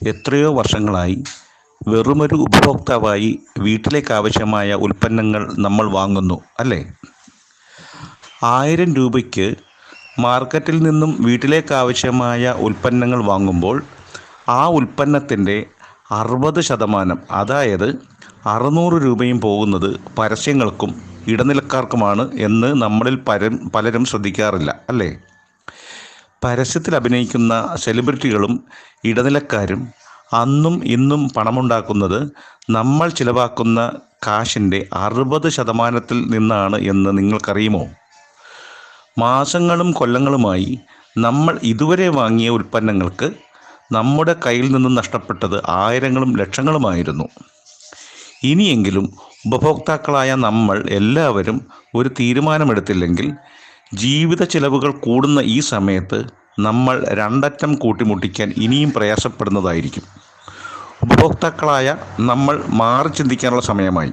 എത്രയോ വർഷങ്ങളായി വെറുമൊരു ഉപഭോക്താവായി വീട്ടിലേക്ക് ആവശ്യമായ ഉൽപ്പന്നങ്ങൾ നമ്മൾ വാങ്ങുന്നു അല്ലേ? ആയിരം രൂപയ്ക്ക് മാർക്കറ്റിൽ നിന്നും വീട്ടിലേക്ക് ആവശ്യമായ ഉൽപ്പന്നങ്ങൾ വാങ്ങുമ്പോൾ ആ ഉൽപ്പന്നത്തിന്റെ അറുപത് ശതമാനം അതായത് അറുന്നൂറ് രൂപയും പോകുന്നത് പരസ്യങ്ങൾക്കും ഇടനിലക്കാർക്കുമാണ് എന്ന് നമ്മളിൽ പരം പലരും ശ്രദ്ധിക്കാറില്ല അല്ലേ? പരസ്യത്തിൽ അഭിനയിക്കുന്ന സെലിബ്രിറ്റികളും ഇടനിലക്കാരും അന്നും ഇന്നും പണമുണ്ടാക്കുന്നത് നമ്മൾ ചിലവാക്കുന്ന കാശിന്റെ അറുപത് ശതമാനത്തിൽ നിന്നാണ് എന്ന് നിങ്ങൾക്കറിയുമോ? മാസങ്ങളും കൊല്ലങ്ങളുമായി നമ്മൾ ഇതുവരെ വാങ്ങിയ ഉൽപ്പന്നങ്ങൾക്ക് നമ്മുടെ കയ്യിൽ നിന്നും നഷ്ടപ്പെട്ടത് ആയിരങ്ങളും ലക്ഷങ്ങളുമായിരുന്നു. ഇനിയെങ്കിലും ഉപഭോക്താക്കളായ നമ്മൾ എല്ലാവരും ഒരു തീരുമാനമെടുത്തില്ലെങ്കിൽ ജീവിത ചിലവുകൾ കൂടുന്ന ഈ സമയത്ത് നമ്മൾ രണ്ടറ്റം കൂട്ടിമുട്ടിക്കാൻ ഇനിയും പ്രയാസപ്പെടുന്നതായിരിക്കും. ഉപഭോക്താക്കളായ നമ്മൾ മാറി ചിന്തിക്കാനുള്ള സമയമായി.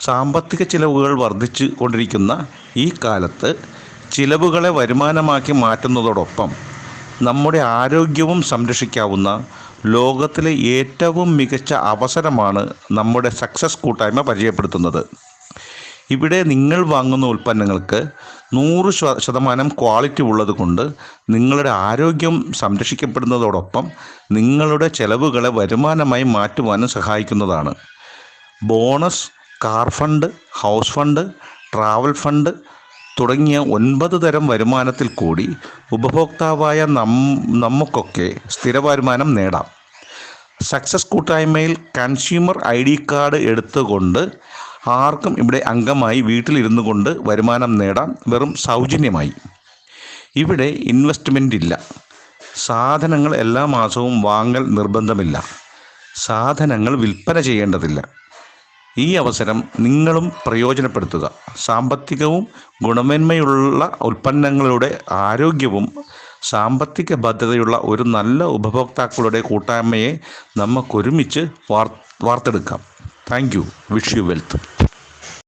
സാമ്പത്തിക ചിലവുകൾ വർദ്ധിച്ചു കൊണ്ടിരിക്കുന്ന ഈ കാലത്ത് ചിലവുകളെ വരുമാനമാക്കി മാറ്റുന്നതോടൊപ്പം നമ്മുടെ ആരോഗ്യവും സംരക്ഷിക്കാവുന്ന ലോകത്തിലെ ഏറ്റവും മികച്ച അവസരമാണ് നമ്മുടെ സക്സസ് കൂട്ടായ്മ പരിചയപ്പെടുത്തുന്നത്. ഇവിടെ നിങ്ങൾ വാങ്ങുന്ന ഉൽപ്പന്നങ്ങൾക്ക് നൂറ് ശതമാനം ക്വാളിറ്റി ഉള്ളത് കൊണ്ട് നിങ്ങളുടെ ആരോഗ്യം സംരക്ഷിക്കപ്പെടുന്നതോടൊപ്പം നിങ്ങളുടെ ചെലവുകളെ വരുമാനമായി മാറ്റുവാനും സഹായിക്കുന്നതാണ്. Bonus car fund house fund travel fund തുടങ്ങിയ ഒൻപത് തരം വരുമാനത്തിൽ കൂടി ഉപഭോക്താവായ നമുക്കൊക്കെ സ്ഥിര വരുമാനം നേടാം. സക്സസ് കൂട്ടായ്മയിൽ കൺസ്യൂമർ ഐ ഡി കാർഡ് എടുത്തുകൊണ്ട് ആർക്കും ഇവിടെ അംഗമായി വീട്ടിലിരുന്നു കൊണ്ട് വരുമാനം നേടാം വെറും സൗജന്യമായി. ഇവിടെ ഇൻവെസ്റ്റ്മെന്റ് ഇല്ല സാധനങ്ങൾ എല്ലാ മാസവും വാങ്ങൽ നിർബന്ധമില്ല. സാധനങ്ങൾ വിൽപ്പന ചെയ്യേണ്ടതില്ല. ഈ അവസരം നിങ്ങളും പ്രയോജനപ്പെടുത്തുക. സാമ്പത്തികവും ഗുണമേന്മയുള്ള ഉൽപ്പന്നങ്ങളുടെ ആരോഗ്യവും സാമ്പത്തിക ബദ്ധതയുള്ള ഒരു നല്ല ഉപഭോക്താക്കളുടെ കൂട്ടായ്മയെ നമുക്കൊരുമിച്ച് വാർ വാർത്തെടുക്കാം. Thank you. Wish you wealth.